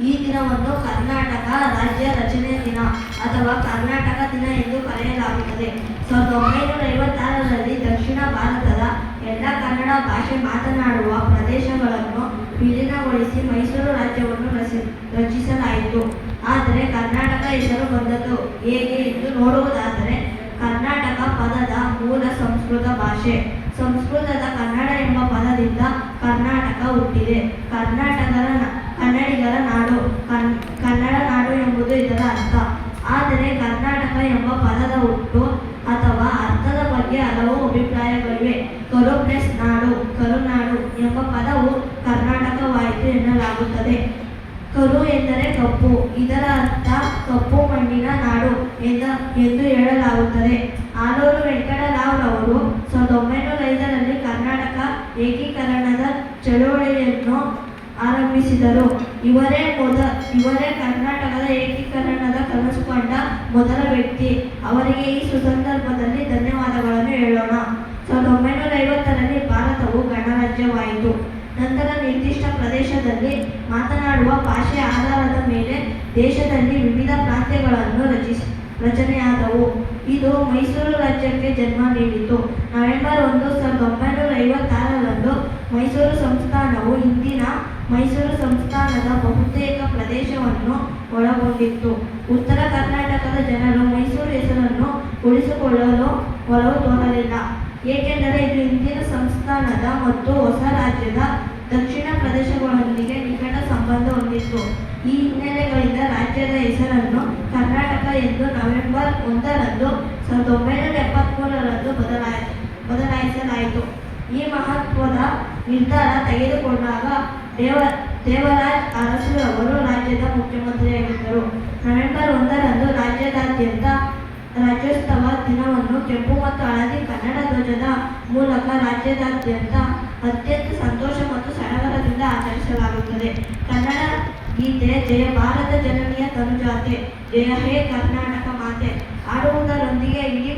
ಈ ದಿನವನ್ನು ಕರ್ನಾಟಕ ರಾಜ್ಯ ರಚನೆ ದಿನ ಅಥವಾ ಕರ್ನಾಟಕ ದಿನ ಎಂದು ಕರೆಯಲಾಗುತ್ತದೆ. ಸಾವಿರದ ಒಂಬೈನೂರ ಐವತ್ತಾರರಲ್ಲಿ ದಕ್ಷಿಣ ಭಾರತದ ಎಲ್ಲ ಕನ್ನಡ ಭಾಷೆ ಮಾತನಾಡುವ ಪ್ರದೇಶಗಳನ್ನು ವಿಲೀನಗೊಳಿಸಿ ಮೈಸೂರು ರಾಜ್ಯವನ್ನು ರಚಿ, ರಚಿಸಲಾಯಿತು. ಆದರೆ ಕರ್ನಾಟಕ ಹೆಸರು ಬಂದದ್ದು ಹೇಗೆ ಎಂದು ನೋಡುವುದಾದರೆ, ಕರ್ನಾಟಕ ಪದದ ಮೂಲ ಸಂಸ್ಕೃತ ಭಾಷೆ. ಸಂಸ್ಕೃತದ ಕನ್ನಡ ಎಂಬ ಪದದಿಂದ ಕರ್ನಾಟಕ ಹುಟ್ಟಿದೆ. ಕರ್ನಾಟಕದ ಕನ್ನಡಿಗರ ನಾಡು ಕನ್- ಕನ್ನಡ ನಾಡು ಎಂಬುದು ಇದರ ಅರ್ಥ ಆದರೆ ಕರ್ನಾಟಕ ಎಂಬ ಪದದ ಹುಟ್ಟು ಅಥವಾ ಅರ್ಥದ ಬಗ್ಗೆ ಹಲವು ಅಭಿಪ್ರಾಯಗಳಿವೆ. ಕರು ಪ್ಲಸ್ ನಾಡು, ಕರುನಾಡು ಎಂಬ ಪದವು ಕರ್ನಾಟಕವಾಯಿತು ಎನ್ನಲಾಗುತ್ತದೆ. ಕರು ಎಂದರೆ ಕಪ್ಪು, ಇದರ ಅರ್ಥ ಕಪ್ಪು ಮಣ್ಣಿನ ನಾಡು ಎಂದ, ಎಂದು ಹೇಳಲಾಗುತ್ತದೆ. ಆಲೂರು ವೆಂಕಟರಾವ್ರವರು ಸಾವಿರದ ಒಂಬೈನೂರ ಐದರಲ್ಲಿ ಕರ್ನಾಟಕ ಏಕೀಕರಣದ ಚಳುವಳಿಯನ್ನು ಆರಂಭಿಸಿದರು. ಇವರೇ ಮೊದ, ಇವರೇ ಕರ್ನಾಟಕದ ಏಕೀಕರಣದ ಕನಸು ಕಂಡ ಮೊದಲ ವ್ಯಕ್ತಿ. ಅವರಿಗೆ ಈ ಸುಸಂದರ್ಭದಲ್ಲಿ ಧನ್ಯವಾದಗಳನ್ನು ಹೇಳೋಣ. ಸಾವಿರದ ಒಂಬೈನೂರ ಐವತ್ತರಲ್ಲಿ ಭಾರತವು ಗಣರಾಜ್ಯವಾಯಿತು. ನಂತರ ನಿರ್ದಿಷ್ಟ ಪ್ರದೇಶದಲ್ಲಿ ಮಾತನಾಡುವ ಭಾಷೆ ಆಧಾರದ ಮೇಲೆ ದೇಶದಲ್ಲಿ ವಿವಿಧ ಪ್ರಾಂತ್ಯಗಳನ್ನು ರಚಿಸಿ, ರಚನೆಯಾದವು. ಇದು ಮೈಸೂರು ರಾಜ್ಯಕ್ಕೆ ಜನ್ಮ ನೀಡಿತು. ನವೆಂಬರ್ ಒಂದು, ಸಾವಿರದ ಒಂಬೈನೂರ ಐವತ್ತಾರರಂದು ಮೈಸೂರು ಸಂಸ್ಥಾನದ ಬಹುತೇಕ ಪ್ರದೇಶವನ್ನು ಒಳಗೊಂಡಿತ್ತು. ಉತ್ತರ ಕರ್ನಾಟಕದ ಜನರು ಮೈಸೂರು ಹೆಸರನ್ನು ಉಳಿಸಿಕೊಳ್ಳಲು ಒಲವು ತೋರಲಿಲ್ಲ. ಏಕೆಂದರೆ ಇದು ಹಿಂದಿನ ಸಂಸ್ಥಾನದ ಮತ್ತು ಹೊಸ ರಾಜ್ಯದ ದಕ್ಷಿಣ ಪ್ರದೇಶಗಳೊಂದಿಗೆ ನಿಕಟ ಸಂಬಂಧ ಹೊಂದಿತ್ತು. ಈ ಹಿನ್ನೆಲೆಗಳಿಂದ ರಾಜ್ಯದ ಹೆಸರನ್ನು ಕರ್ನಾಟಕ ಎಂದು ನವೆಂಬರ್ ಒಂದರಂದು ಸಾವಿರದ ಒಂಬೈನೂರ ಎಪ್ಪತ್ತ್ಮೂರರಂದು ಬದಲಾಯಿತು ಬದಲಾಯಿಸಲಾಯಿತು. ಈ ಮಹತ್ವದ ನಿರ್ಧಾರ ತೆಗೆದುಕೊಂಡಾಗ ದೇವ, ದೇವರಾಜ್ ಅರಸು ಅವರು ರಾಜ್ಯದ ಮುಖ್ಯಮಂತ್ರಿಯಾಗಿದ್ದರು. ನವೆಂಬರ್ ಒಂದರಂದು ರಾಜ್ಯದಾದ್ಯಂತ ರಾಜ್ಯೋತ್ಸವ ದಿನವನ್ನು ಕೆಂಪು ಮತ್ತು ಹಳದಿ ಕನ್ನಡ ಧ್ವಜದ ಮೂಲಕ ರಾಜ್ಯದಾದ್ಯಂತ ಅತ್ಯಂತ ಸಂತೋಷ ಮತ್ತು ಸಡಗರದಿಂದ ಆಚರಿಸಲಾಗುತ್ತದೆ. ಕನ್ನಡ ಗೀತೆ ಜಯ ಭಾರತ ಜನನಿಯ ತನುಜಾತೆ, ಜಯ ಹೇ ಕರ್ನಾಟಕ ಮಾತೆ ಆಡುವುದರೊಂದಿಗೆ ಇಡೀ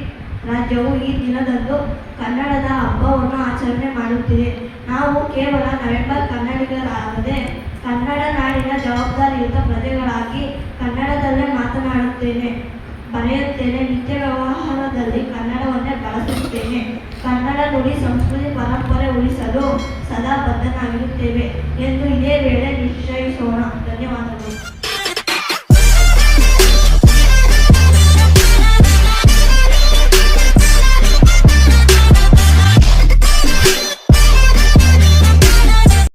ರಾಜ್ಯವು ಈ ದಿನದಂದು ಕನ್ನಡದ ಹಬ್ಬವನ್ನು ಆಚರಣೆ ಮಾಡುತ್ತಿದೆ. ನಾವು ಕೇವಲ ನವೆಂಬರ್ ಕನ್ನಡಿಗರಾಗದೆ ಕನ್ನಡ ನಾಡಿನ ಜವಾಬ್ದಾರಿಯುತ ಪ್ರಜೆಗಳಾಗಿ ಕನ್ನಡದಲ್ಲೇ ಮಾತನಾಡುತ್ತೇನೆ, ಬರೆಯುತ್ತೇನೆ, ನಿತ್ಯ ವ್ಯವಹಾರದಲ್ಲಿ ಕನ್ನಡವನ್ನೇ ಬಳಸುತ್ತೇನೆ. ಕನ್ನಡ ನುಡಿ ಸಂಸ್ಕೃತಿ ಪರಂಪರೆ ಉಳಿಸಲು ಸದಾ ಬದ್ಧನಾಗಿರುತ್ತೇವೆ ಎಂದು ಇದೇ ವೇಳೆ ನಿಶ್ಚಯಿಸೋಣ. ಧನ್ಯವಾದಗಳು.